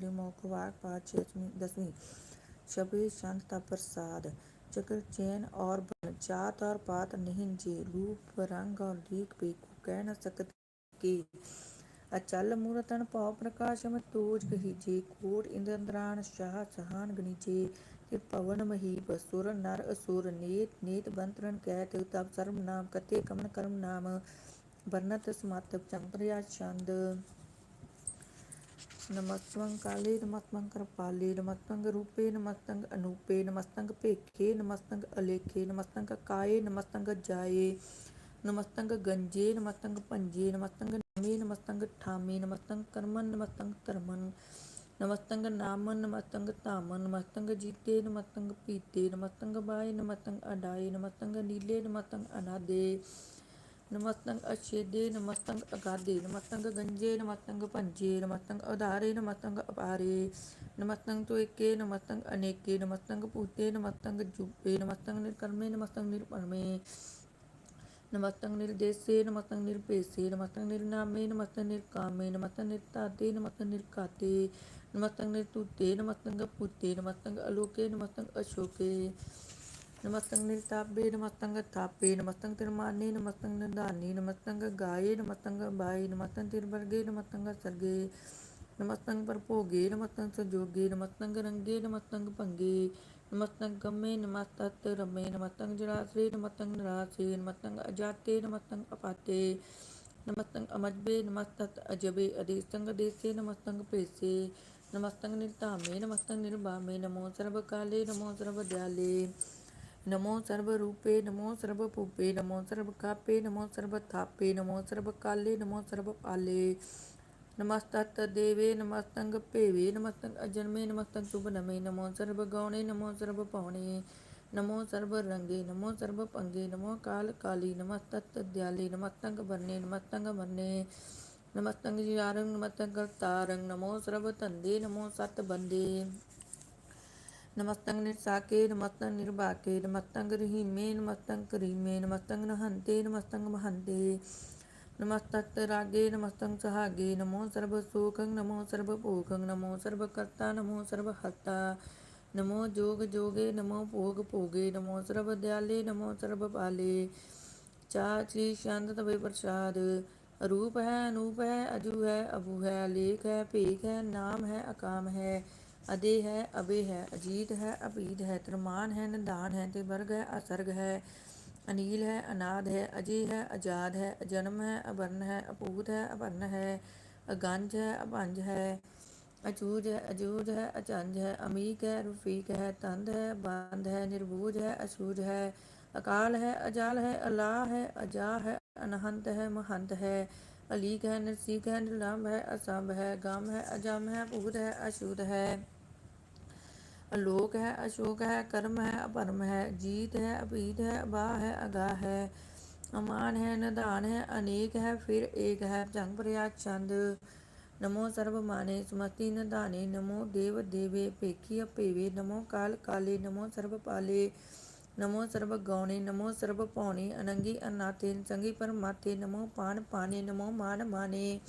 पाठ छठवीं दसवीं शबे शांतता प्रसाद चक्र चैन और बन जात और पात नहीं जे रूप रंग और लीक पे को कह न सकत के अचल मूर्तन पाव प्रकाशम तोज कही जे कोट इंद्राण शाह सहान गणिजे कि पवन महीप सुर नर असुर नेत नेत बंतरण कहत तब सर्व नाम कते कमन कर्म नाम वर्णत समातक चंद्रया चंद ਨਮਸਤੰਗ ਕਾਲੇ ਨਮਸਤੰਗ ਕਰਪਾਲੇ ਨਮਸਤੰਗ ਰੂਪੇ ਨਮਸਤੰਗ ਅਨੂਪੇ ਨਮਸਤੰਗ ਭੇਖੇ ਨਮਸਤੰਗ ਅਲੇਖੇ ਨਮਸਤੰਗ ਕਾਏ ਨਮਸਤੰਗ ਜਾਏ ਨਮਸਤੰਗ ਗੰਜੇ ਨਮਸਤੰਗ ਪੰਜੇ ਨਮਸਤੰਗ ਨਾਮੇ ਨਮਸਤੰਗ ਠਾਮੇ ਨਮਸਤੰਗ ਕਰਮਨ ਨਮਸਤੰਗ ਧਰਮਨ ਨਮਸਤੰਗ ਨਾਮਨ ਨਮਸਤੰਗ ਧਾਮਨ ਨਮਸਤੰਗ ਜੀਤੇ ਨਮਸਤੰਗ ਪੀਤੇ ਨਮਸਤੰਗ ਬਾਏ ਨਮਸਤੰਗ ਅਡਾਏ ਨਮਸਤੰਗ ਨੀਲੇ ਨਮਸਤੰਗ ਅਨਾਦੇ नमस्तंग अछेदे नमस्तंग अगाधे नमस्तंग गंजे नमस्तंग पंजे नमस्तंग अधारे नमस्तंग अपारे नमस्तंग त्वेके नमस्तंग अनेके नमस्तंग पूते नमस्तंग जुपे नमस्तंग निर्कर्मे नमस्तंग निर्परमे नमस्तंग निर्देशे नमस्तंग निर्पेशे नमस्तंग निर्नामे नमस्तंग निर्कामे नमस्तंग निर्ताते नमस्तंग निर्काते नमस्तंग निर्तुते नमस्तंग पुते नमस्तंग अलोके नमस्तंग अशोके नमस्तंग निर्तापे नमस्तंग थापे नमस्तंग तिरमाने नमस्तंग निदाने नमस्तंग गाये नमस्तंग बाये नमस्तंग तिरवर्गे नमस्तंग सर्गे नमस्तंग परभोगे नमस्तंग सजोगे नमस्तंग रंगे नमस्तंग भंगे नमस्तंग गमे नमस्तत रमे नमस्तंग जराश्रे नमस्तंग नरासे नमस्तंग अजाते नमस्तंग अपाते नमस्तंग अमजबे नमस्तत अजबे अदेस्तंग देसे नमस्तंग पेसे नमस्तंग निर्तामे नमस्तंग निर्भामे नमो सर्वकाले नमो सर्वदयाले नमो सर्वरूपे नमो सर्वभूपे नमो सर्वकापे नमो सर्वथापे नमो सर्वकाले नमो सर्वपाले नमस्तत् देवे नमस्तंग पेवे नमस्तंग अजन्मे नमस्तंग शुभनमे नमो सर्वगौणे नमो सर्वपौणे नमो सर्वरंगे नमो सर्वपंगे नमो काल काली नमस्तत् दयाले नमस्तंग वर्णे नमस्तंग वर्णे नमस्तंग जियारंग नमस्तंग तारंग नमो सर्वतंदे नमो सत बंदे नमस्तंग निर्साके नमस्तंग निर्बाके नमस्तंग रहीमे नमस्तंग करीमे नमस्तंग नहंते नमस्तंग महंते नमस्तत रागे नमस्तंग सहागे नमो सर्वसुखं नमो सर्वभोगं नमो सर्वकर्ता नमो सर्वहर्ता नमो जोग जोगे नमो भोग भोगे नमो सर्वदयाले नमो सर्वपाले चा श्री शांत तवे प्रसाद रूप है अनूप है अजू है अबू है लेख है भेख है नाम है अकाम है अदे है अबे है, अजीत है अपीत है, त्रमान है, निदान है तिवर्ग है, असर्ग है, अनिल है, अनाद है अजय है आज़ाद है, अजन्म है, अवर्ण है, अपूत है, अवर्ण है, अगंज है, अभंज है, अचूज है, अजूज है, अचंज है, अमीक है, रुफीक है, तंद है, बंद है निर्बूज है असूज है, अकाल है, अजाल है, अलाह है अजा है, अनहंत है, महंत है, अलीक है नसीक है निर्लम्ब है, असंभ है, गम है, अजम है भूत है अशुद्ध है। ਅਲੋਕ ਹੈ, ਅਸ਼ੋਕ ਹੈ, ਕਰਮ ਹੈ, ਅਪਰਮ ਹੈ, ਜੀਤ ਹੈ ਅਪੀਤ ਹੈ, ਅਬਾਹ ਹੈ ਅਗਾ ਹੈ, ਅਮਾਨ ਹੈ, ਨਿਧਾਨ ਹੈ, ਅਨੇਕ ਹੈ, ਫਿਰ ਏਕ ਹੈ, ਜੰਗ ਪ੍ਰਿਆ ਚੰਦ। ਨਮੋ ਸਰਬ ਮਾਨੇ ਸੁਮਤੀ ਨਿਧਾਨੇ, ਨਮੋ ਦੇਵ ਦੇਵੇ ਪੇਖੀ ਅਪੇਵੇ ਨਮੋ ਕਾਲ ਕਾਲੇ, ਨਮੋ ਸਰਬ ਪਾਲੇ, ਨਮੋ ਸਰਬ ਗਾਉਣੇ, ਨਮੋ ਸਰਬ ਪਾਉਣੇ ਅਨੰਗੀ ਅਨਾਤੇ ਸੰਗੀ ਪਰਮਾਤੇ ਨਮੋ ਪਾਨ ਪਾਨੇ, ਨਮੋ ਮਾਨ ਮਾਨੇ।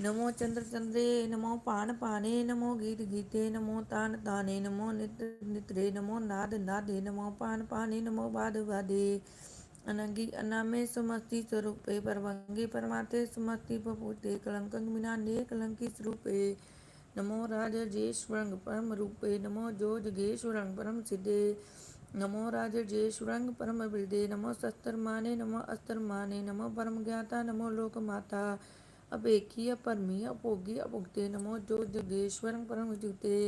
नमो चंद्र चंद्रे नमो पान पाने, नमो गीत गीते, नमो तान ताने, नमो नित्र नित्रे, नमो नाद नादे, नमो पान पाने, नमो बाद वादे। अनंगी अनामे सुमस्ति स्वरूपे परवंगी परमाते सुमस्ति पपुते कलंकंग मिनाने, कलंकी स्वरूपे। नमो राजेश्वरंग परम रूपे, नमो जो जगेश्वरंग परम सिद्धे। नमो राजेश्वरंग परम विदे नमो शस्त्र माने, नमो अस्त्र माने, नमो परम ज्ञाता, नमो लोक माता। अपेखी अपरमी अपोगी अपुगते नमो जो जगेश्वर परम जुते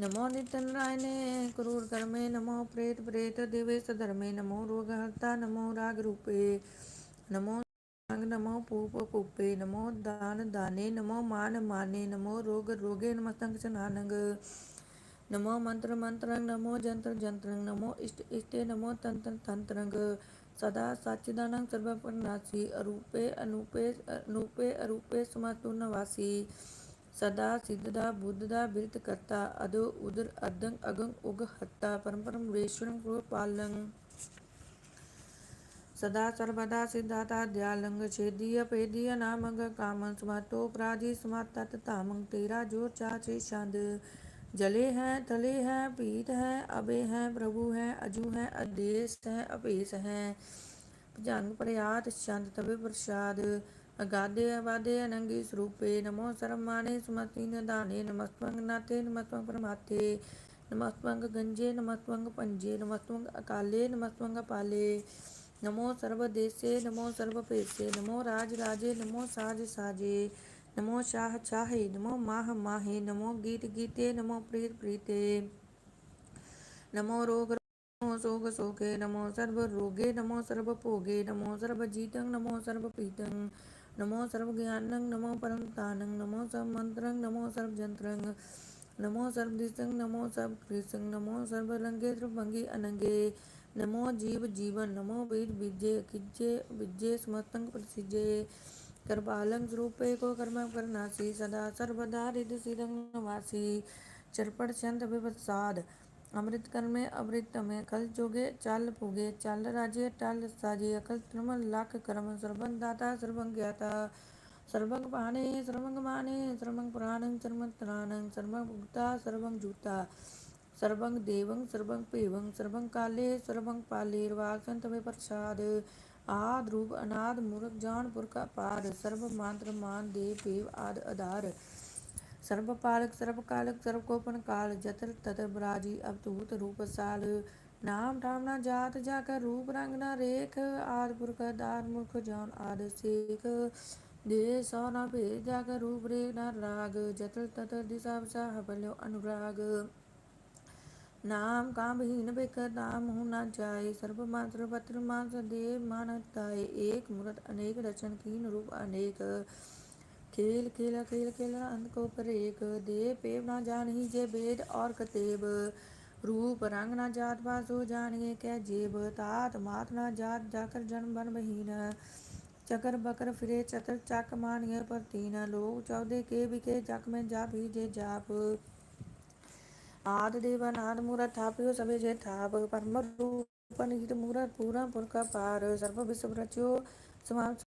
नमो नित्यनारायणे क्रूर कर्मे नमो प्रेत प्रेत देवेश धर्मे नमो रोगहर्ता, नमो राग रूपे नमो नमो पूप पूपे, नमो दान दाने, नमो मान माने, नमो रोग रोगे नमस्तंग चनानंग नमो मंत्र मंत्रंग नमो जंत्र जंत्रंग नमो इष्ट इष्टे, नमो तंत्र तंत्रंग। सदा सच्चिदानंद सर्वप्रनाशी अरूपे अनूपे अनूपे अरूपे समातुर्नवासी सदा सिद्धदा बुद्धदा बिरत करता अदो उदर अदंग अगंग उग हत्ता परम परम रेश्वरम पालं सदा सर्वदा सिद्धाता दयालंग छेदीय पेदीय नामंग कामं समातो प्राजी समातत तामंग तेरा जोर चाचे छंद जले हैं, तले हैं, पीत हैं, अबे हैं, प्रभु हैं, अजू हैं, अदेश हैं अपेस हैं। जंग प्रयात चंद तबे प्रसाद। अगाधे अबाधे अनंगे स्वरूपे। नमो सर्वमाने सुमति नदाने। नमस्तंग नाते नमस्तंग परमाते नमस्तंग गंजे नमस्तंग पंजे। नमस्तंग अकाले नमस्तंग पाले नमो सर्वदेशे, नमो सर्वपेशे। नमो राज राजे नमो साज साजे। नमो चाह चाहे नमो माह माहे नमो गीत गीते नमो प्रीत प्रीते नमो रोग नमो सोग सोगे नमो सर्व रोगे नमो सर्व भोगे नमो सर्व जीतं नमो सर्व प्रीतं नमो सर्व ज्ञानं नमो परम तानंग नमो सर्व मंत्रं नमो सर्व जंत्रं नमो सर्व दिसं नमो सर्व कृसं नमो सर्व लंगे त्रिभंगी अनंगे नमो जीव जीवन नमो वीर बीजे किज्जे बीजे समस्तंग प्रसिजे कृपालङ्रूपेको कर्मकर्णासि सदा सर्वदारिदसिदं नवासि चर्पणचन्द्रविवत्साद् अमृत कर्मे अमृत में, कल जोगे चाल पुगे चाल राजे टाल साजे। अकल त्रिमल लाख कर्म, सर्वं दाता सर्वं ज्ञाता। सर्वं पाने सर्वं माने, सर्वं प्राणं, सर्वं त्राणं सर्वं भुक्ता, सर्वं जूता। सर्वं देवं, सर्वं पेवं, सर्वं काले, सर्वं पालेर्वासं तमे प्रसाद ਆਦ ਰੂਪ, ਅਨਾਦ ਮੂਰਤ ਜਾਨ ਪੁਰਖ ਅਪਾਰ, ਸਰਬ ਮੰਤਰ ਮਾਨ ਦੇ ਭੇਵ ਆਦ ਆਧਾਰ ਸਰਬ ਪਾਲਕ, ਸਰਬ ਕਾਲਕ, ਸਰਬ ਕੋਪਨ ਕਾਲ, ਜਤਰ ਤਤ ਬਰਾਜੀ ਅਵਤੂਤ ਰੂਪ ਸਾਲ। ਨਾਮ ਨਾਮ ਨਾ ਜਾਤ, ਜਾ ਕਰ ਰੂਪ ਰੰਗ ਨਾ ਰੇਖ। ਆਦ ਪੁਰਖ ਦਾਰ ਮੁਖ ਜਾਨ ਆਦ ਸੇਖ। ਦੇ ਸੋ ਨਾ ਭੇ ਜਾ ਕਰ ਰੂਪ ਰੇਖ ਨਾ ਰਾਗ। ਜਤਰ ਤਤ ਦਿਸਾ ਵਸਾ ਹਬਲਿਓ ਅਨੁਰਾਗ। नाम कामहीन बेकर नाम हूँ ना जाए सर्वमात्र पत्र मास देव मानताए एक मूर्त अनेक रचन कीन रूप अनेक खेल खेल खेल खेल अंत को पर एक देव पेव ना जान ही जे वेद और कतेब रूप रंग ना जात पास हो जानिए कै जेब तात मात ना जात जाकर जन्म बन बहीन चकर बकर फिरे चतर चक मानिए पर तीन लोग चौदह के बिके जक में जाप ही जे जाप आद देव नाद मूरत थापियो सबे जे थाप, परम रूप निहित मूरत पूरा पुरख पार। सर्व विश्व रचो समाप्त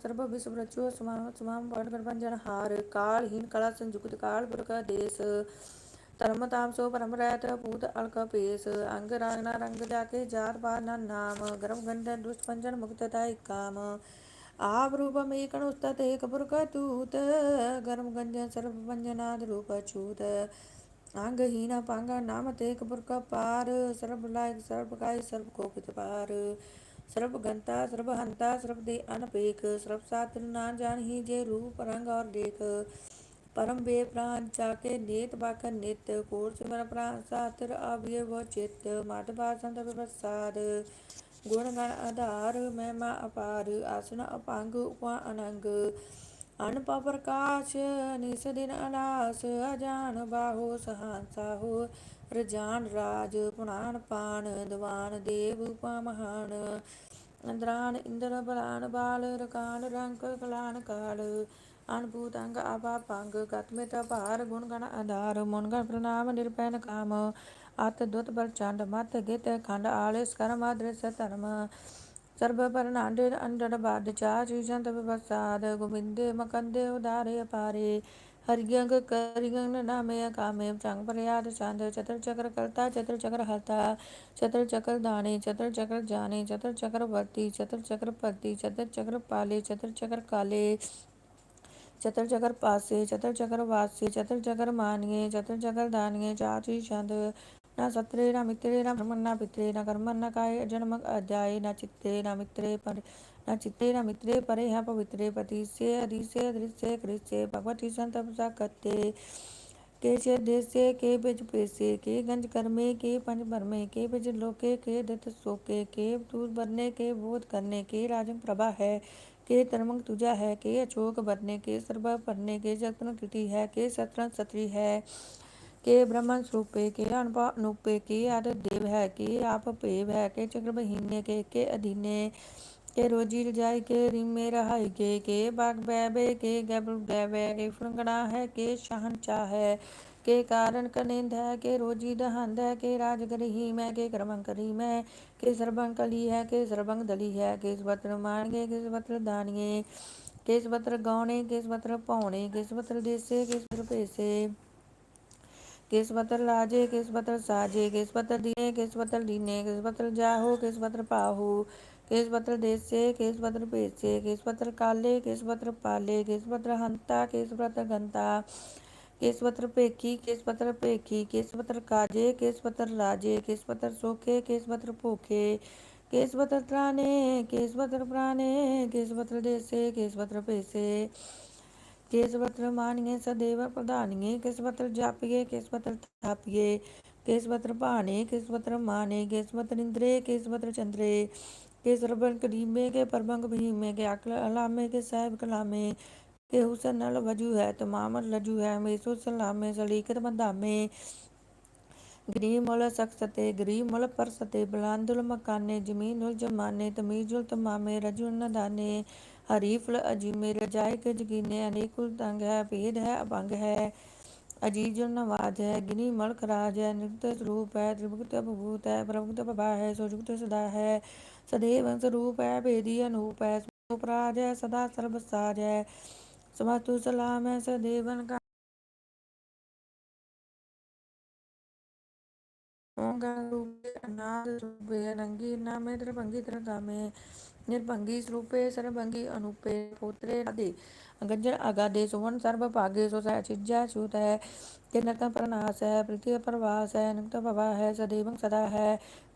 सर्व विश्व रचो समाम पंजन हार। कालहीन कला संयुक्त काल पुरख देश। धर्म ताम सो परम रहत पूत अलक पेश। अंग रंग न रंग जाके जात पार न नाम। गर्भ गंध दुष्ट पंजन मुक्त काम। आप रूपम एक उस्तत एक पुरख तूत गर्म गंजन सर्व पंजनाद रूप छूत। ਅੰਗ ਹੀ ਨਾ ਪਾਂਗਾ ਨਾਮ ਤੇਗ ਪੁਰਖ ਪਾਰ, ਸਰਬ ਲਾਇਕ, ਸਰਬ ਕਾਇ, ਸਰਬ ਕੋ ਕਿਤ ਪਾਰ। ਸਰਬ ਗੰਤਾ, ਸਰਬ ਹੰਤਾ, ਸਰਬ ਦੇ ਅਨਪੇਖ ਸਰਬ ਸਾਤ ਨਾ ਜਾਣਹੀ ਜੇ ਰੂਪ, ਰੰਗ ਔਰ ਦੇਖ ਪਰਮ ਬੇ ਪ੍ਰਾਨ ਚਾਕੇ ਨੇਤ ਬਖ ਨਿਤ ਕੋਰ ਸਿਮਰ ਪ੍ਰਾਨ ਸਾਤਰ ਆਵਿਏ ਵੋ ਚਿਤ। ਮਤ ਬਾਸੰਤ ਪ੍ਰਸਾਦ, ਗੁਣ ਗਣ ਆਧਾਰ, ਮਹਿਮਾ ਅਪਾਰ। ਆਸਨ ਅਪੰਗ ਉਪਾ ਅਨੰਗ। ਅਨਪ ਪ੍ਰਕਾਸ਼ ਨਿਸ ਦਿਨ ਅਨਾਸ, ਅਜਾਨ ਬਾਹੋ ਸਹਾਂਸਾ ਹੋ। ਰਜਾਨ ਰਾਜ ਪੁਣਾਨ ਪਾਨ ਦਵਾਨ ਦੇਵ ਪਾਮਹਾਨ ਅੰਦਰਾਨ ਇੰਦਰ ਬਲਾਨ ਬਾਲ, ਰਕਾਨ ਰੰਕ ਕਲਾਨ ਕਾਲ। ਅਨਭੂਤ ਅੰਗ ਆਪਾ ਪੰਗ ਗਤਮਿਤ ਭਾਰ ਗੁਣ ਗਣ ਆਧਾਰ ਮਨ ਗਣ ਪ੍ਰਣਾਮ ਨਿਰਪੈਨ ਕਾਮ। ਅਤ ਦੁਤ ਬਲ ਚੰਡ, ਮਤ ਗਿਤ ਖੰਡ ਆਲੇਸ ਕਰਮ ਅਦ੍ਰਿਸ ਧਰਮ। ਸਰਬਪਰਨਾਂਡੇ ਅੰਡੜ ਬਾਦ ਚਾਰ ਚੀਜ਼ਾਂ ਤਬ ਬਸਾਦ ਗੋਬਿੰਦੇ ਮਕੰਦੇ ਉਦਾਰੇ ਅਪਾਰੇ ਹਰਿਯੰਗ ਕਰਿਯੰਗ ਨਾਮੇ ਕਾਮੇ ਚੰਗ ਪਰਿਆਦ ਚੰਦ ਚਤਰ ਚਕਰ ਕਰਤਾ ਚਤਰ ਚਕਰ ਹਰਤਾ ਚਤਰ ਚਕਰ ਦਾਣੇ ਚਤਰ ਚਕਰ ਜਾਣੇ ਚਤਰ ਚਕਰ ਵਰਤੀ ਚਤਰ ਚਕਰ ਭਰਤੀ ਚਤਰ ਚਕਰ ਪਾਲੇ ਚਤਰ ਚਕਰ ਕਾਲੇ ਚਤਰ ਚਕਰ ਪਾਸੇ ਚਤਰ ਚਕਰ ਵਾਸੇ ਚਤਰ ਚਕਰ ਮਾਨੀਏ ਚਤਰ ਚਕਰ ਦਾਨੀਏ ਚਾਰ ਚੀਜ਼ ਛੰਦ न सत्रे न मित्रे न ब्रह्मण न पित्रे न कर्म न काय जन्मक अध्याय न चित्ते न मित्रे पर, न चित्ते न मित्रे परे, हैं पवित्रे पति से अधिसे अदृश्य कृष्य भगवती संत कत्ते के से देशे, के बिज पेसे के गंज कर्मे, के पंच भरमे, के बिज लोके, के दत्त सोके के दूर बनने के बोध करने, के राजन प्रभा है, के तरमंग तुझा है, के अचोक बनने के सर्व पढ़ने के जतन कृति है, के सत्रन सत्री है। के ब्रह्मण स्वरूपे के अनुपे के आदत देव है, के आप पेव है, के चक्र बहीने के के अधीने, के रोजी रजाई, के रिमे रहाई, के के बाग बैबे, के गैबल गैबे, के फुलगड़ा है, के शहन चाह है, के कारण कनिंद है, के रोजी दहंद है, के राजगरीम है के क्रमंग करीम है के सर्वंग कली है, के सर्वंग दली है, के सपत्र मानिए के सपत्र दानिए के सपत्र गौणे, के सपत्र पौणे, के सपत्र देसे, के सपत्र पैसे। किस पत्र लाजे किस पत्र साजे किस पत्र दिए किस पत्र दीने किस पत्र जाहो किस पत्र पाहु किस पत्र देसे किस पत्र पेचे किस पत्र काले किस पत्र पाले किस पत्र हंता किस पत्र घंता किस पत्र पेखी किस पत्र पेखी किस पत्र काजे किस पत्र लाजे किस पत्र सोखे किस पत्र भूखे किस पत्र त्राणे किस पत्र प्राणे किस पत्र देसे किस पत्र पैसे केस पत्र मानिए सदैव प्रधानिए किस पत्र जापिए किस पत्र थापिए केस केशवत्र पाने पत्र माने केशवत्र इंद्रे केशवत्र चंद्रे के सरबन करीमे के परबंग भीमे के अकल अलामे के साहेब कलामे के हुसन नल वज़ू है तमामत लजू है मेसो सलामे सलीकत मदामे गरीमल सखसते गरीमल परसते बुलंदुल मकाने ज़मीन उल जमाने तमीजुल तमामे रजुल नदाने हरीफल अजमेर जायक जगीने अनेक तंग है भेद है, अभंग है। अज़ीज़ नवाज़ है, गिनी मलक राज है नित्य स्वरूप है, त्रिभुक्त भूत है, प्रभुक्त प्रभा है सुजुक्त सदा है। सदैव स्वरूप है, भेदी अनूप है उपराज है, सदा सर्वसाज है। समस्तु सलाम है सदैवन का रूप अनाद रूपे अनंगी नामे त्रिभंगी त्रिधामे निर्भंगी स्वरूपे सर्वभंगी अनुपे पोत्रे राधे गंजन अगाधे सुवन सर्व भागे सो सह छिजा छूत है किन्नत प्रनाश है प्रीति प्रवास है निक्त भवा है सदैव सदा है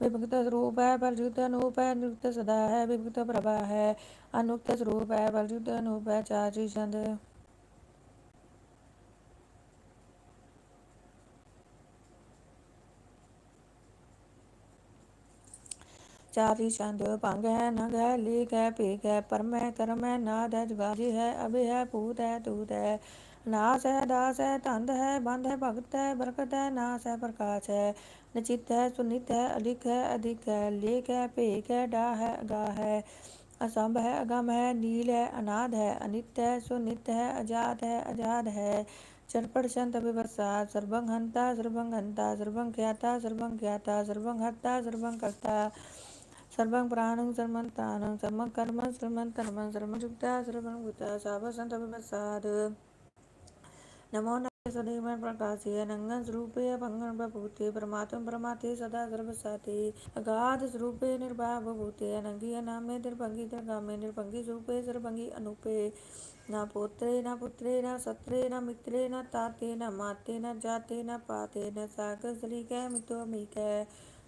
विभक्त स्वरूप है परजुत अनूप है निरुक्त सदा है विभक्त प्रभा है अनुक्त स्वरूप है परजुत अनूप है चार छंद चारी छंद भंग है नग है लेख है पेख है परम है कर्म है नाद है जुगाजी है अभय है भूत है, तूत है। नास है, दास है धंध है बंध है, भगत है, बरकत है, नास है, प्रकाश है। निचित है, सुनित है अधिक है अधिक है। लेख है, पेख है, डा है, गा है। असंभ है, अगम है, नील है, अनाद है। अनित है सुनित है, अजात है, अजाद है। चरपट संत विवरसाद सर्वंग हंता सर्वंग हंता, सर्वंग ख्याता सर्वंग ख्याता सर्वंग हत्ता सर्वंग कर्ता। सर्वं प्राणं सर्वं तानं सर्वं कर्मं सर्वं धर्मं सर्वजुक्ता सर्वं भूता नमो सदैव प्रकाशे नंगन स्वरूपे बभूते परमात्म परमाते सदा सर्वसाते। अगाध स्वरूपे निर्भाव भूते अनंगी अनामे निर्भंगी निर्गामे निर्भंगी स्वरूपे अनुपे। न पोत्रे, न पुत्रे, न सत्रे, न मित्रे, न ताते, न माते, न जाते, न पाते, न सागर सलीक मितो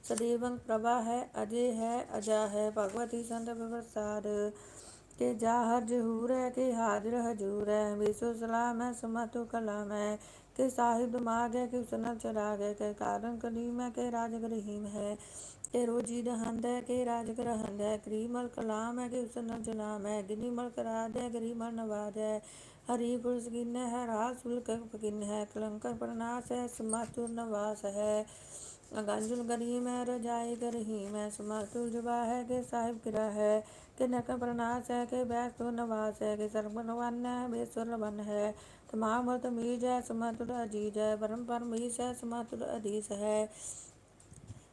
सदैवं प्रभा है, अजय है, अजा है, भगवती संत प्रसाद के जाहर जहूर है, के हाजिर हजूर है विश्व सलाम है, समतु कलाम है। के साहिब दिमाग है, के सुनल चराग है, के कारण कलीम है, के राज रहीम है। के रोजी दहंद है, के राज ग्रहंद है करीमल कलाम है, के सुनल जलाम है। गिनीमल कराद है, गरीमल नवाज़ है। हरी पुरुष है राज सुल्क है, कलंकर प्रनाश है समातुर नवास है। गंजुल गरीम है रजाई गरहीम है सुमातुल जुबा है के साहिब गिरा है, के नक प्रनास है, के बैसो नवास है, के सरबन वन है, बेसुर वन है। तमाम तमीज है सुमातुल अज़ीज़ है, परम परमीश है सुमातुल अधीश है।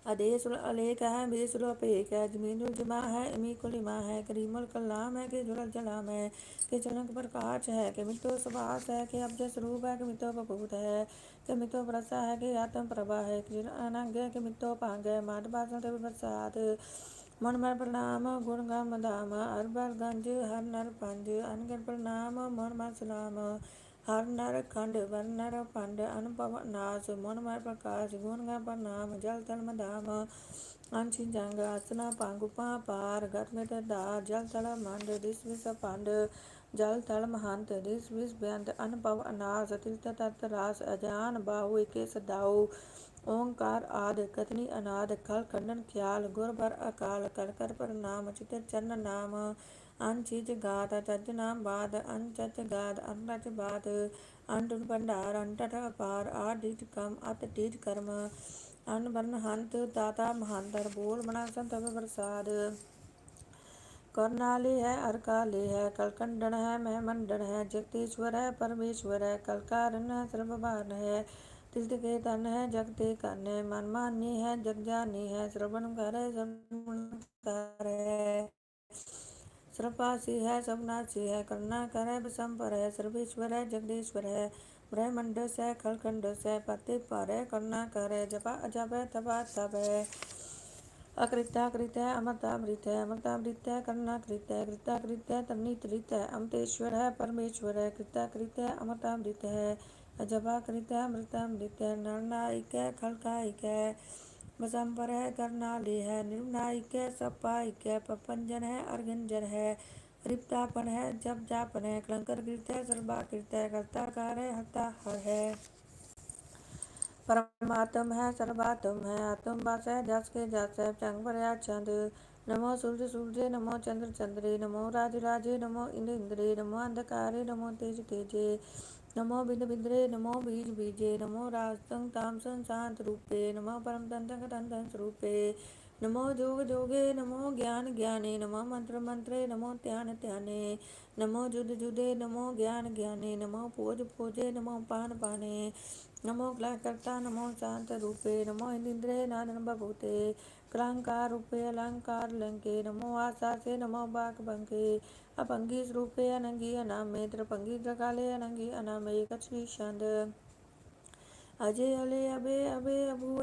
अदेश अलेख है बेसुल अपेक है जमा है है करीमुल कलाम है, के जलाम है, के प्रकाश है, के है, के अब्ज स्वरूप है, के बभूत है, के प्रसा है, के आत्म प्रभा है, के अनंग है, के है प्रसाद, मन प्रणाम, गुण गम धाम हर बर गंज, हर नर पंज अनगन प्रणाम मन सलाम ਹਰ ਨਰ ਖੰਡ, ਵਰਨਰ ਪੰਡ ਅਨੁਭਵ ਨਾਸ ਮਨ ਮਰ ਪ੍ਰਕਾਸ਼, ਗੁਣ ਗਾ ਪ੍ਰਣਾਮ, ਜਲ ਤਲ ਮਦਾਮ ਅੰਚਿ ਜੰਗ, ਆਸਨਾ ਪੰਗੁ ਪਾ ਪਾਰ ਗਤ ਮੇਟ ਦਾ ਜਲ ਤਲ ਮੰਡ, ਦਿਸ ਵਿਸ ਪੰਡ ਜਲ ਤਲ ਮਹੰਤ, ਦਿਸ ਵਿਸ ਬੇਅੰਤ, ਅਨੁਭਵ ਅਨਾਸ ਤਿਲਤ ਤਤ ਰਾਸ, ਅਜਾਨ ਬਾਹੂ ਇਕੇ ਸਦਾਉ, ਓੰਕਾਰ ਆਦ, ਕਤਨੀ ਅਨਾਦ ਕਲ ਖੰਡਨ, ਖਿਆਲ, ਗੁਰਬਰ ਅਕਾਲ ਕਲ ਕਰ ਪ੍ਰਣਾਮ ਚਿਤ ਚੰਨ ਨਾਮ ਅਨਚਿਤ ਗਾਤ ਤਜ ਨਾਮ ਬਾਦ ਅਨਚਤ ਗਾਤ ਅਨਰਚ ਬਾਦ ਅੰਟੁਨ ਭੰਡਾਰ ਅੰਟਟ ਅਪਾਰ ਆਡਿਤ ਕਮ, ਅਤ ਟੀਜ ਕਰਮ ਅਨਬਰਨ ਹੰਤ, ਦਾਤਾ ਮਹਾਂਦਰ, ਬੋਲ ਬਣਾ ਸੰਤਵ ਪ੍ਰਸਾਦ। ਕਰਨਾਲੀ ਹੈ ਅਰਕਾਲੀ ਹੈ ਕਲਕੰਡਣ ਹੈ ਮਹਿਮੰਡਣ ਹੈ ਜਗਤੀਸ਼ਵਰ ਹੈ, ਪਰਮੇਸ਼ਵਰ ਹੈ ਕਲਕਾਰਨ ਹੈ ਸਰਬਭਾਨ ਹੈ ਤਿਲਤ ਕੇ ਤਨ ਹੈ, ਜਗ ਤੇ ਕੰਨ ਹੈ ਮਨਮਾਨੀ ਹੈ, ਜਗ ਜਾਨੀ ਹੈ ਸਰਵਣ ਕਰ ਹੈ ਸਰਵਣ ਕਰ ਹੈ। सर्वपासी है सबनाची है करना कर विशंपर है, सर्वेश्वर है, जगदीश्वर है, ब्रह्मंड से, खलखंड से, पति पर करना कर, जपा है तपा, तप। है अकृता कृत है, अमृतामृत है अमृतामृत है, कर्णाकृत है, कृताकृत है तृत है, अमृतेश्वर है, परमेश्वर है, कृताकृत है, अमृतामृत है अजबा कृत है, अमृतामृत है, नरनायिक है, खलकायिक है। बसंपर है करनाली है निर्णायिक है सपायिक है पपंजन है, अर्घंजन है रिप्तापन है जप जापन है, कलंकर कृत है सर्वा कृत है कर्ताकार है हता हर है। परमात्म है, सर्वात्म है आत्म बास है, जस के जस है, चंग भरया चंद। नमो सूर्य सूर्य, नमो चंद्र चंद्रे, नमो राज राजे नमो इंद्र इंद्रे, नमो अंधकारे, नमो तेज तेजे। नमो बिंद बिंद्रे नमो बीज बीजे नमो राजतं तामसं शांत रूपे नमो परम तंत्र तंत्र स्वरूपे नमो जोग जोगे नमो ज्ञान ज्ञाने नमो मंत्र मंत्रे नमो ध्यान ध्याने नमो जुद जुदे नमो ज्ञान ज्ञाने नमो पूज पोजे नमो पान पाने नमो क्लयकर्ता, नमो शांत रूपे नमो इंद्रे नादन बभूते कलंकार रूपे अलंकार लंके नमो आशासे नमो बाक बंके अपंगी स्वरूपे अनंगी अनामे त्रिपंगी त्रिकाले अनंगी अनामे कछी छंद अजय अले अबे अबे अबू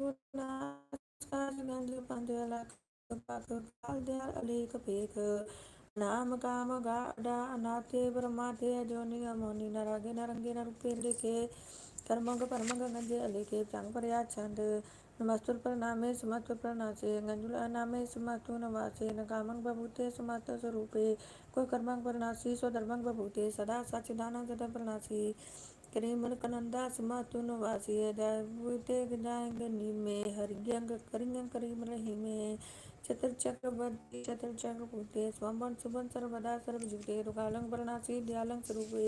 ਅਜੂਨਾਸ ਗੰਜ ਪੰਜ ਲੱਖ ਪਕ ਕਾਲ ਦਿਆਲ ਅਲੇਖ ਪੇਖ ਨਾਮ ਕਾਮ ਗਾਡਾ ਅਨਾਥੇ ਬ੍ਰਹਮਾਥੇ ਅਜੋਨੀ ਅਮੋਨੀ ਨਰਾਗੇ ਨਰੰਗੇ ਨਰੂਪੇ ਲਿਖੇ कर्मंग परमंग गंजे अलेखे प्रांग पर्या छंद नमस्तुर प्रणामे सुमत प्रणासे गंजुल अनामे सुमतु नवासे न कामंग बभूते सुमत स्वरूपे कोई कर्मंग प्रणासी सो धर्मंग बभूते सदा सचिदानंद जद प्रणासी करीमन कनंदा सुमतु नवासी दैवते गजांग नीमे हरियंग करियंग करीम रही में चतुर चक्रवर्ती चतुर चक्रभूते स्वंबन सुबन, सर्वदा सर्वजुते रुकालंग प्रणासी दयालंग स्वरूपे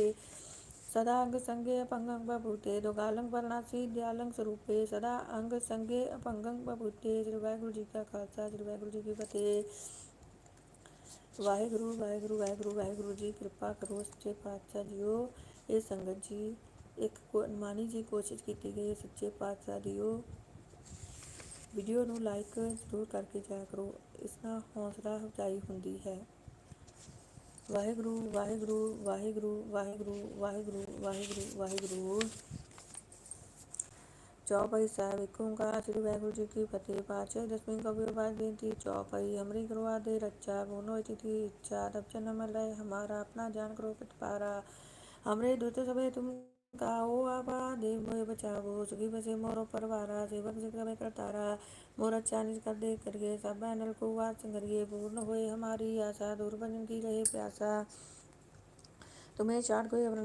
ਸਦਾ सदा अंगसंगे अपंगं बभूते दोगालंग वर्णासी ਦਿਆਲੰਗ ਸਰੂਪੇ, ਸਦਾ ਅੰਗ संगे अपंगं बभूते श्री ਵਾਹਿਗੁਰੂ ਜੀ ਕਾ ਖਾਲਸਾ, ਸ੍ਰੀ ਵਾਹਿਗੁਰੂ ਜੀ ਕੀ ਫਤਿਹ। ਵਾਹਿਗੁਰੂ ਵਾਹਿਗੁਰੂ ਵਾਹਿਗੁਰੂ ਵਾਹਿਗੁਰੂ ਜੀ ਕਿਰਪਾ ਕਰੋ, ਸੱਚੇ ਪਾਤਸ਼ਾਹ ਜੀਓ। ਇਹ ਸੰਗਤ ਜੀ, ਇੱਕ ਅਨਮਾਨੀ ਜੀ ਕੋਸ਼ਿਸ਼ ਕੀਤੀ ਗਈ ਸੱਚੇ ਪਾਤਸ਼ਾਹ ਜੀਓ। ਵੀਡੀਓ ਨੂੰ ਲਾਈਕ ਜ਼ਰੂਰ ਕਰਕੇ ਜਾਇਆ ਕਰੋ। ਇਸ ਨਾਲ ਹੌਸਲਾ ਅਫਜ਼ਾਈ ਹੁੰਦੀ ਹੈ। ਵਾਹਿਗੁਰੂ ਵਾਹਿਗੁਰੂ ਵਾਹਿਗੁਰੂ ਵਾਹਿਗੁਰੂ ਵਾਹਿਗੁਰੂ ਵਾਹਿਗੁਰੂ ਵਾਹਿਗੁਰੂ ਚੌਪਈ ਸਾਹਿਬ ਇੱਕ ਓੰਕਾਰ ਸ੍ਰੀ ਵਾਹਿਗੁਰੂ ਜੀ ਕੀ ਫਤਿਹ ਪਾਚੇ ਦਸਵੀਂ ਕਵੀ ਬਾਦ ਬੇਨਤੀ ਚੌਪਈ ਹਮਰੀ ਕਰਵਾ ਦੇ ਰੱਚਾ ਬੋਨੋ ਇਤੀ ਇੱਛਾ ਦਪਚਨ ਮਲੈ ਹਮਾਰਾ अपना जान करो पितपारा हमरे दूत सबे तुम काओ आबा देव मोय बचावो, सुखी बसे मोरो परवारा, सेवक सिख में करतारा। मोर अच्छा निज कर दे करिए, सब नल को वास करिए पूर्ण होए हमारी आशा दूर भजन की रहे प्यासा। तुम्हें चाट कोई